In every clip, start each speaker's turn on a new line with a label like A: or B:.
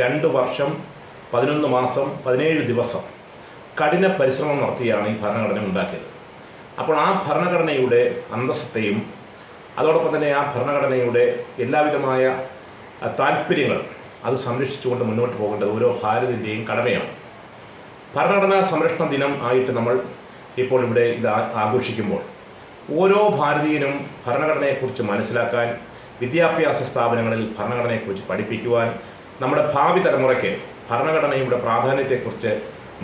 A: രണ്ട് വർഷം പതിനൊന്ന് മാസം പതിനേഴ് ദിവസം കഠിന പരിശ്രമം നടത്തിയാണ് ഈ ഭരണഘടന ഉണ്ടാക്കിയത്. അപ്പോൾ ആ ഭരണഘടനയുടെ അന്തസ്സത്തെയും അതോടൊപ്പം തന്നെ ആ ഭരണഘടനയുടെ എല്ലാവിധമായ താല്പര്യങ്ങൾ അത് സംരക്ഷിച്ചുകൊണ്ട് മുന്നോട്ട് പോകേണ്ടത് ഓരോ ഭാരതിന്റെയും കടമയാണ്. ഭരണഘടനാ സംരക്ഷണ ദിനം ആയിട്ട് നമ്മൾ ഇപ്പോൾ ഇവിടെ ഇത് ആഘോഷിക്കുമ്പോൾ ഓരോ ഭാരതീയനും ഭരണഘടനയെക്കുറിച്ച് മനസ്സിലാക്കാൻ വിദ്യാഭ്യാസ സ്ഥാപനങ്ങളിൽ ഭരണഘടനയെക്കുറിച്ച് പഠിപ്പിക്കുവാൻ നമ്മുടെ ഭാവി തലമുറയ്ക്ക് ഭരണഘടനയുടെ പ്രാധാന്യത്തെക്കുറിച്ച്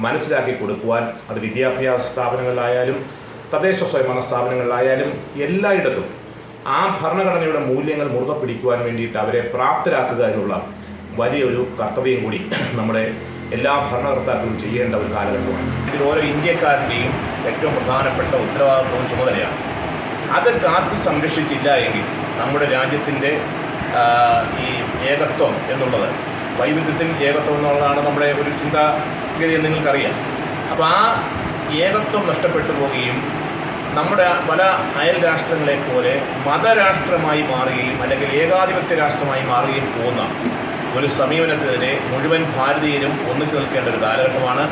A: മനസ്സിലാക്കി കൊടുക്കുവാൻ അത് വിദ്യാഭ്യാസ സ്ഥാപനങ്ങളിലായാലും തദ്ദേശ സ്വയംഭരണ സ്ഥാപനങ്ങളിലായാലും എല്ലായിടത്തും ആ ഭരണഘടനയുടെ മൂല്യങ്ങൾ മുറുകെ പിടിക്കുവാൻ വേണ്ടിയിട്ട് അവരെ പ്രാപ്തരാക്കുക എന്നുള്ള വലിയൊരു കർത്തവ്യം കൂടി നമ്മുടെ എല്ലാ ഭരണകർത്താക്കളും ചെയ്യേണ്ട ഒരു കാലഘട്ടമാണ്. ഇതിൽ ഓരോ ഇന്ത്യക്കാരുടെയും ഏറ്റവും പ്രധാനപ്പെട്ട ഉത്തരവാദിത്വവും ചുമതലയാണ്. അത് കാത്തു സംരക്ഷിച്ചില്ല എങ്കിൽ നമ്മുടെ രാജ്യത്തിന്റെ ഈ ഏകത്വം എന്നുള്ളത് വൈവിധ്യത്തിൽ ഏകത്വം എന്നുള്ളതാണ് നമ്മുടെ ഒരു ചിന്താഗതി എന്ന് നിങ്ങൾക്കറിയാം. അപ്പോൾ ആ ഏകത്വം നഷ്ടപ്പെട്ടു പോവുകയും നമ്മുടെ പല അയൽ രാഷ്ട്രങ്ങളെ പോലെ മതരാഷ്ട്രമായി മാറുകയും അല്ലെങ്കിൽ ഏകാധിപത്യ രാഷ്ട്രമായി മാറുകയും പോകുന്ന ഒരു സമീപനത്തിനെതിരെ മുഴുവൻ ഭാരതീയരും ഒന്നിച്ചു നിൽക്കേണ്ട ഒരു കാലഘട്ടമാണ്.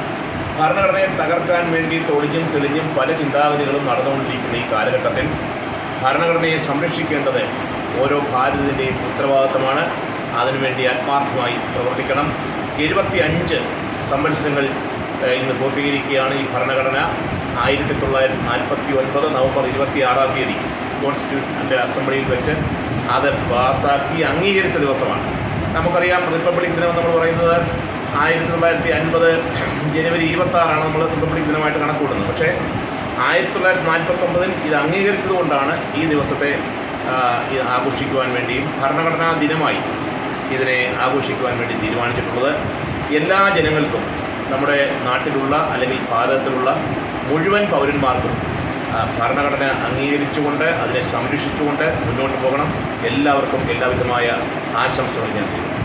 A: ഭരണഘടനയെ തകർക്കാൻ വേണ്ടിയിട്ട് ഒളിഞ്ഞും തെളിഞ്ഞും പല ചിന്താഗതികളും നടന്നുകൊണ്ടിരിക്കുന്ന ഈ കാലഘട്ടത്തിൽ ഭരണഘടനയെ സംരക്ഷിക്കേണ്ടത് ഓരോ ഭാരതീയന്റെയും ഉത്തരവാദിത്തമാണ്. അതിനുവേണ്ടി ആത്മാർത്ഥമായി പ്രവർത്തിക്കണം. എഴുപത്തി അഞ്ച് സംവത്സരങ്ങൾ ഇന്ന് പൂർത്തീകരിക്കുകയാണ് ഈ ഭരണഘടന. ആയിരത്തി തൊള്ളായിരത്തി നാൽപ്പത്തി ഒൻപത് നവംബർ ഇരുപത്തി ആറാം തീയതി കോൺസ്റ്റിറ്റ്യൂഷന്റെ അസംബ്ലിയിൽ വെച്ച് അത് പാസ്സാക്കി അംഗീകരിച്ച ദിവസമാണ്. നമുക്കറിയാം റിപ്പബ്ലിക് ദിനം നമ്മൾ പറയുന്നത് ആയിരത്തി തൊള്ളായിരത്തി അൻപത് ജനുവരി ഇരുപത്തി ആറാണ് നമ്മൾ റിപ്പബ്ലിക് ദിനമായിട്ട് കണക്കൂടുന്നത് പക്ഷേ ആയിരത്തി തൊള്ളായിരത്തി നാൽപ്പത്തൊമ്പതിൽ ഇത് അംഗീകരിച്ചതുകൊണ്ടാണ് ഈ ദിവസത്തെ ആഘോഷിക്കുവാൻ വേണ്ടിയും ഭരണഘടനാ ദിനമായി ഇതിനെ ആഘോഷിക്കുവാൻ വേണ്ടി തീരുമാനിച്ചിട്ടുള്ളത്. എല്ലാ ജനങ്ങൾക്കും നമ്മുടെ നാട്ടിലുള്ള അല്ലെങ്കിൽ ഭാരതത്തിലുള്ള മുഴുവൻ പൗരന്മാർക്കും ഭരണഘടന അംഗീകരിച്ചുകൊണ്ട് അതിനെ സംരക്ഷിച്ചുകൊണ്ട് മുന്നോട്ട് പോകണം. എല്ലാവർക്കും എല്ലാവിധമായ ആശംസകൾ ഞാൻ നേരുന്നു.